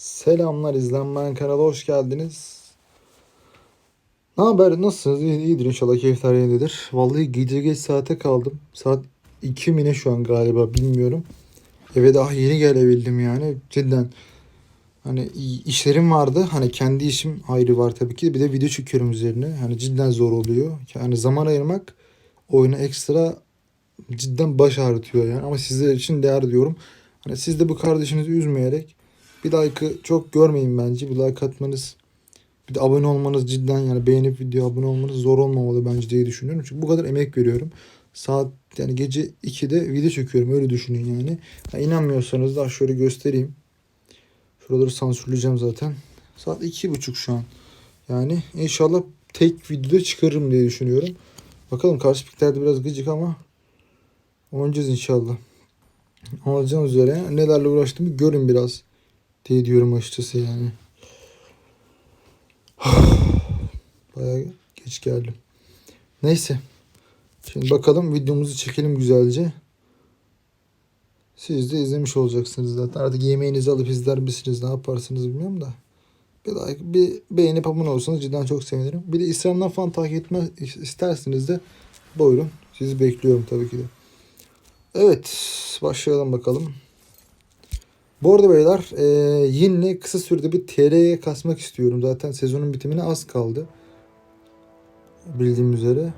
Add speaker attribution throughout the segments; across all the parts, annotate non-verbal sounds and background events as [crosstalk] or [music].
Speaker 1: Selamlar izlenmeyen kanala hoş geldiniz. Ne haber? Nasılsınız? İyi, iyidir inşallah keyifler yerindedir. Vallahi gece geç saate kaldım. Saat 2 mi ne şu an galiba bilmiyorum. Eve daha yeni gelebildim yani. Cidden hani işlerim vardı. Hani kendi işim ayrı var tabii ki. Bir de video çekiyorum üzerine. Hani cidden zor oluyor. Yani zaman ayırmak oyuna ekstra cidden baş ağrıtıyor yani. Ama sizler için değer diyorum. Hani siz de bu kardeşinizi üzmeyerek bir like'ı çok görmeyin bence. Bir like atmanız bir de abone olmanız cidden yani beğenip video abone olmanız zor olmamalı bence diye düşünüyorum. Çünkü bu kadar emek veriyorum. Saat yani gece 2'de video çekiyorum öyle düşünün yani. Ha, inanmıyorsanız da şöyle göstereyim. Şuraları sansürleyeceğim zaten. Saat iki buçuk şu an. Yani inşallah tek videoda çıkarırım diye düşünüyorum. Bakalım karşı piklerde biraz gıcık ama oynayacağız inşallah. Alacağım üzere nelerle uğraştığımı görün biraz diye diyorum açıkçası yani. [sighs] Bayağı geç geldim. Neyse. Şimdi bakalım videomuzu çekelim güzelce. Siz de izlemiş olacaksınız zaten. Artık yemeğinizi alıp izler misiniz ne yaparsınız bilmiyorum da. Bir like, bir beğenip abone olursanız cidden çok sevinirim. Bir de Instagram'dan falan takip etme isterseniz de buyurun. Sizi bekliyorum tabii ki de. Evet başlayalım bakalım. Bu arada beyler e, yine kısa sürede bir TR'ye kasmak istiyorum. Zaten sezonun bitimine az kaldı. Bildiğim üzere.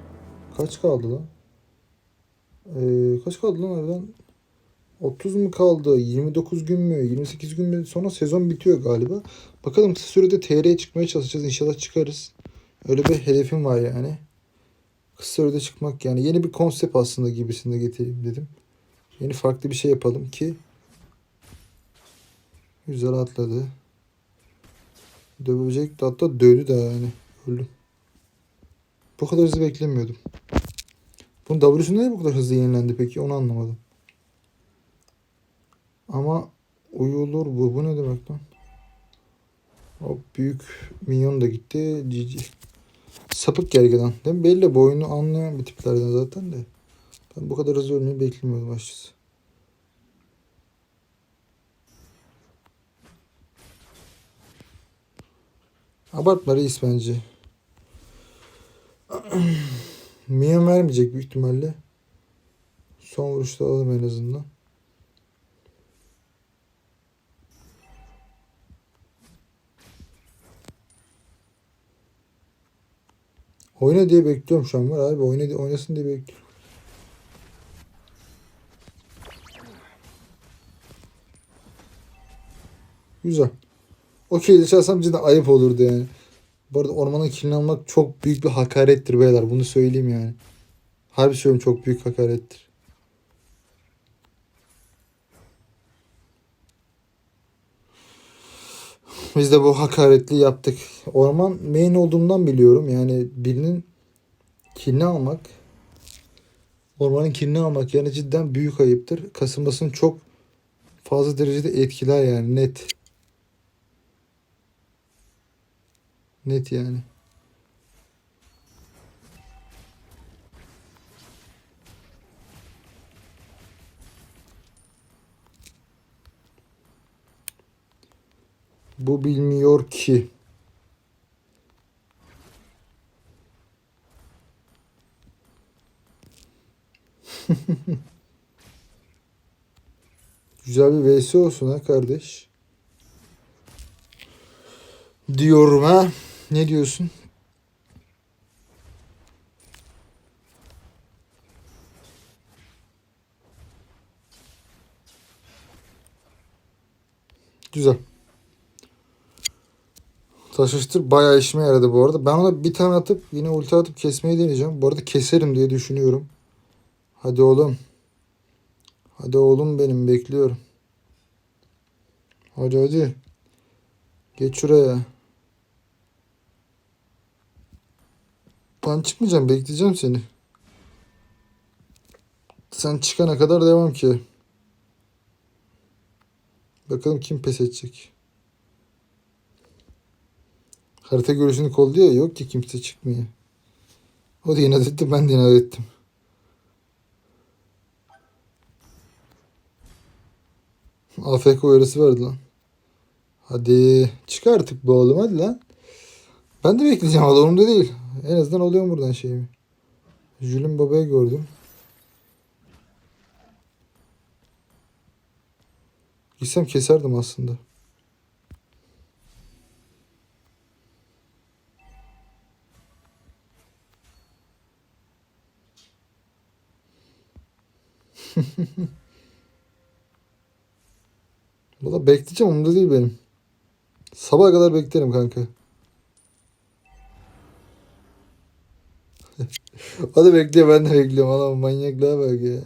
Speaker 1: Kaç kaldı lan? E, kaç kaldı lan oradan? 30 mu kaldı? 29 gün mü? 28 gün mü? Sonra sezon bitiyor galiba. Bakalım kısa sürede TR'ye çıkmaya çalışacağız. İnşallah çıkarız. Öyle bir hedefim var yani. Kısa sürede çıkmak yani yeni bir konsept aslında gibisinde getireyim dedim. Yeni farklı bir şey yapalım ki Güzel atladı. Dövecek hatta dövdü de yani. Öldüm. Bu kadar hızlı beklemiyordum. Bunun W'su neden bu kadar hızlı yenilendi peki onu anlamadım. Ama uyulur bu. Bu ne demek lan? O büyük minyon da gitti. GG. Sapık gergedan. Değil mi? Belli bu oyunu anlayan bir tiplerden zaten de. Ben bu kadar hızlı ölmeyi beklemiyordum açıkçası. Abartma reis bence. [clears throat] Minyon vermeyecek büyük ihtimalle. Son vuruşta alalım en azından. Oyna diye bekliyorum şu an var abi. Oyna oynasın diye bekliyorum. Güzel. Okey çalsam cidden ayıp olurdu yani. Bu arada ormanın kilini almak çok büyük bir hakarettir beyler. Bunu söyleyeyim yani. Harbi söylüyorum çok büyük hakarettir. Biz de bu hakaretli yaptık. Orman main olduğumdan biliyorum. Yani birinin kilini almak ormanın kilini almak yani cidden büyük ayıptır. Kasılmasını çok fazla derecede etkiler yani net. Net yani. Bu bilmiyor ki. [laughs] Güzel bir vs olsun ha kardeş. Diyorum ha. Ne diyorsun? Güzel. Taşıştır bayağı işime yaradı bu arada. Ben ona bir tane atıp yine ulti atıp kesmeyi deneyeceğim. Bu arada keserim diye düşünüyorum. Hadi oğlum. Hadi oğlum benim bekliyorum. Hadi hadi. Geç şuraya. Ben çıkmayacağım bekleyeceğim seni. Sen çıkana kadar devam ki. Bakalım kim pes edecek. Harita görüşünü kolluyor. Yok ki kimse çıkmıyor. O da inat etti ben de inat ettim. AFK uyarısı verdi lan. Hadi çık artık bu oğlum hadi lan. Ben de bekleyeceğim valla umurumda değil. En azından oluyor buradan şeyimi. Jülün babayı gördüm. Gitsem keserdim aslında. [laughs] Valla bekleyeceğim umurumda değil benim. Sabaha kadar beklerim kanka. O da bekliyor ben de bekliyorum. Adam manyaklığa bak ya.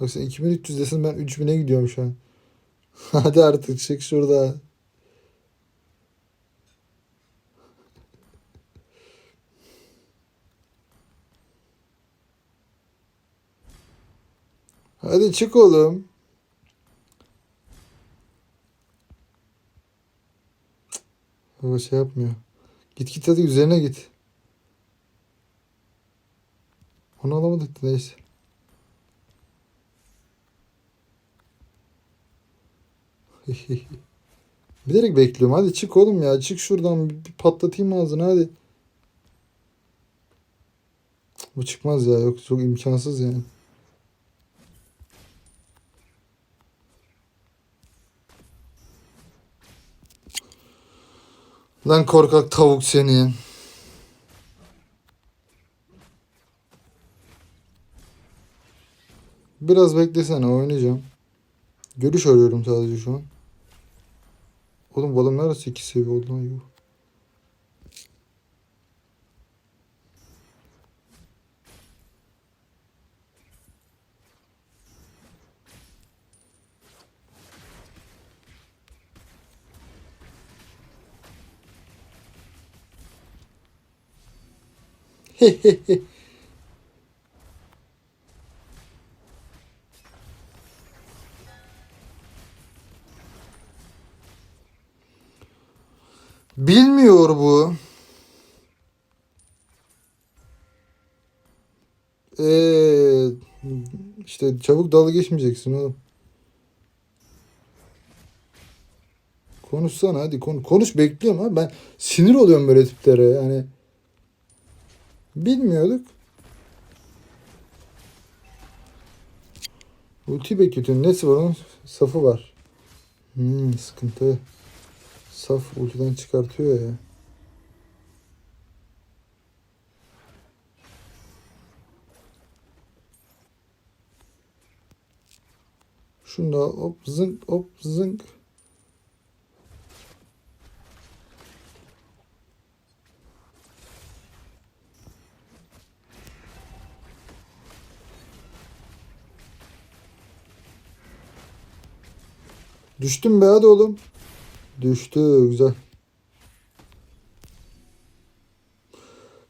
Speaker 1: Bak sen 2300 desin ben 3000'e gidiyorum şu an. [laughs] Hadi artık çık şurada. Hadi çık oğlum. Baba şey yapmıyor. Git git hadi üzerine git. Onu alamadık da neyse. [laughs] Bilerek bekliyorum. Hadi çık oğlum ya. Çık şuradan. Bir patlatayım ağzını hadi. Bu çıkmaz ya. Yok çok imkansız yani. Lan korkak tavuk seni. Biraz beklesene oynayacağım. Görüş arıyorum sadece şu an. Oğlum bu adam neresi 2 seviye oldu lan yuh. [laughs] Bilmiyor bu. Ee, işte çabuk dalga geçmeyeceksin oğlum. Konuşsana hadi konu konuş bekliyorum ha ben sinir oluyorum böyle tiplere yani. Bilmiyorduk. Ulti bekletiyor. Nesi var onun? Safı var. Hmm, sıkıntı. Saf ultiden çıkartıyor ya. Şunu da hop zınk hop zınk. Düştüm be hadi oğlum. Düştü güzel.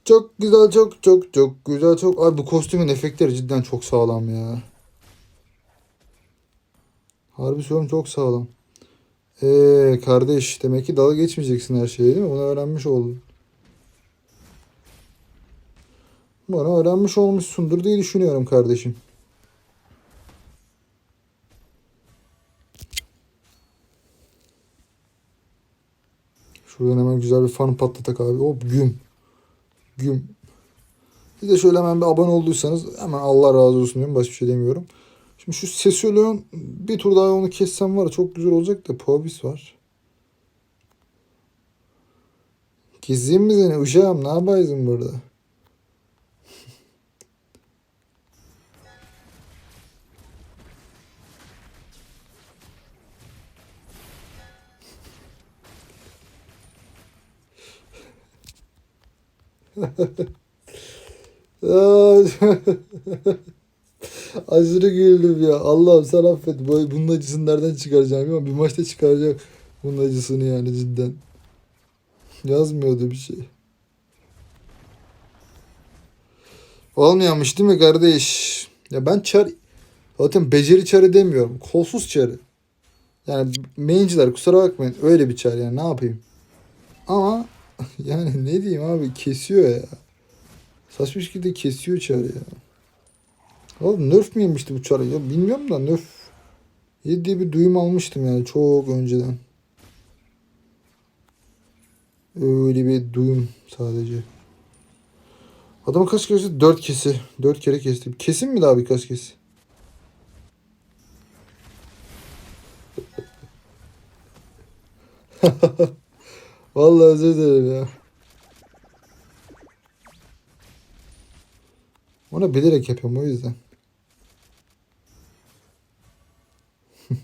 Speaker 1: Çok güzel çok çok çok güzel çok. Abi bu kostümün efektleri cidden çok sağlam ya. Harbi söylüyorum çok sağlam. Eee kardeş demek ki dalga geçmeyeceksin her şeye değil mi? Bunu öğrenmiş oldun. Bunu öğrenmiş olmuşsundur diye düşünüyorum kardeşim. Şuradan hemen güzel bir fan patlatak abi. Hop güm. Güm. Bir de şöyle hemen bir abone olduysanız hemen Allah razı olsun diyorum. Başka bir şey demiyorum. Şimdi şu Sesolion bir tur daha onu kessem var çok güzel olacak da Pobis var. Gezeyim mi seni uşağım ne yapaysın burada? [laughs] Aşırı güldüm ya. Allah'ım sen affet. Bu- Bunun acısını nereden çıkaracağım ama bir maçta çıkaracak bunun acısını yani cidden. Yazmıyordu bir şey. Olmuyormuş değil mi kardeş? Ya ben çar zaten beceri çarı demiyorum. Kolsuz çarı. Yani mainciler kusura bakmayın. Öyle bir çar yani ne yapayım. Ama [laughs] yani ne diyeyim abi kesiyor ya. Saçma şekilde kesiyor çar ya. Oğlum nerf mi yemişti bu çarı? Ya bilmiyorum da nerf yedi bir duyum almıştım yani çok önceden. Öyle bir duyum sadece. Adamı kaç kere? Dört kesi. Dört kere kesti. Kesin mi daha birkaç kesi? [laughs] Vallahi özür dilerim ya. Onu bilerek yapıyorum o yüzden. [laughs]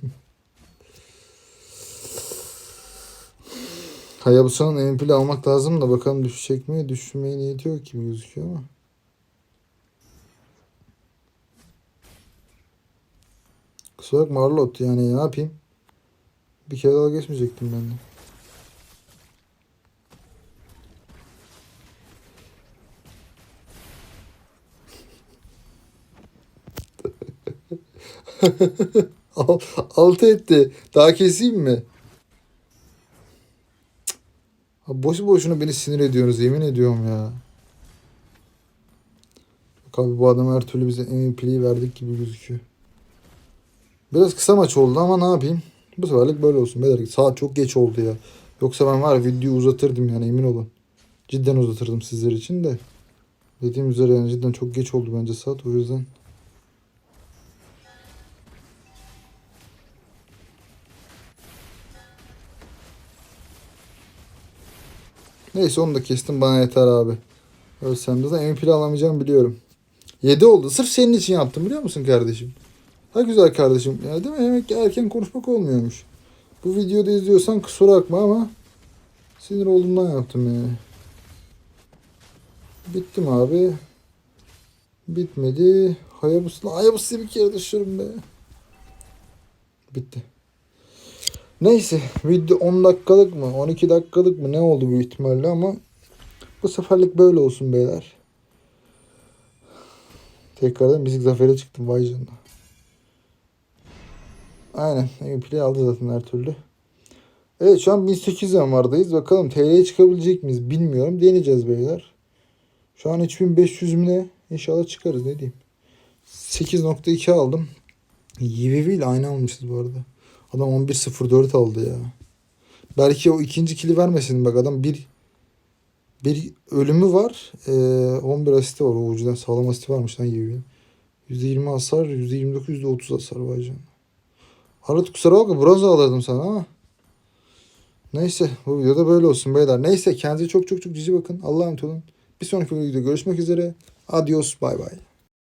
Speaker 1: Hayabusa'nın MVP'li almak lazım da bakalım düşecek mi? Düşmeye niyeti yok gibi gözüküyor ama. Kusura bakma Arlot yani ne yapayım? Bir kere daha geçmeyecektim ben de. Altı etti. Daha keseyim mi? Boşu boşuna beni sinir ediyorsunuz yemin ediyorum ya. Bak abi bu adam her türlü bize MVP'liği verdik gibi gözüküyor. Biraz kısa maç oldu ama ne yapayım? Bu seferlik böyle olsun. Beyler saat çok geç oldu ya. Yoksa ben var videoyu uzatırdım yani emin olun. Cidden uzatırdım sizler için de. Dediğim üzere yani cidden çok geç oldu bence saat o yüzden. Neyse onu da kestim bana yeter abi. Ölsem de zaten MVP'li alamayacağım biliyorum. 7 oldu. Sırf senin için yaptım biliyor musun kardeşim? Ha güzel kardeşim. Ya değil mi? Demek ki erken konuşmak olmuyormuş. Bu videoda izliyorsan kusura bakma ama sinir olduğumdan yaptım yani. Bitti mi abi? Bitmedi. Hayabusa, Hayabusa bir kere düşürüm be. Bitti. Neyse video 10 dakikalık mı 12 dakikalık mı ne oldu büyük ihtimalle ama bu seferlik böyle olsun beyler. Tekrardan müzik zaferi çıktım vay canına. Aynen MVP'yi aldı zaten her türlü. Evet şu an 1800 vardayız. Bakalım TL'ye çıkabilecek miyiz bilmiyorum. Deneyeceğiz beyler. Şu an 3500 mü ne? İnşallah çıkarız ne diyeyim. 8.2 aldım. YVV ile aynı almışız bu arada. Adam 11.04 aldı ya. Belki o ikinci kili vermesin bak adam bir bir ölümü var. Ee, 11 asisti var. O ucudan sağlam asisti varmış lan YVV'nin. %20 hasar, %29, %30 hasar var canım. Harit kusura bakma bronz alırdım sana ama. Neyse bu videoda böyle olsun beyler. Neyse kendinize çok çok çok cici bakın. Allah'a emanet olun. Bir sonraki videoda görüşmek üzere. Adios bay bay.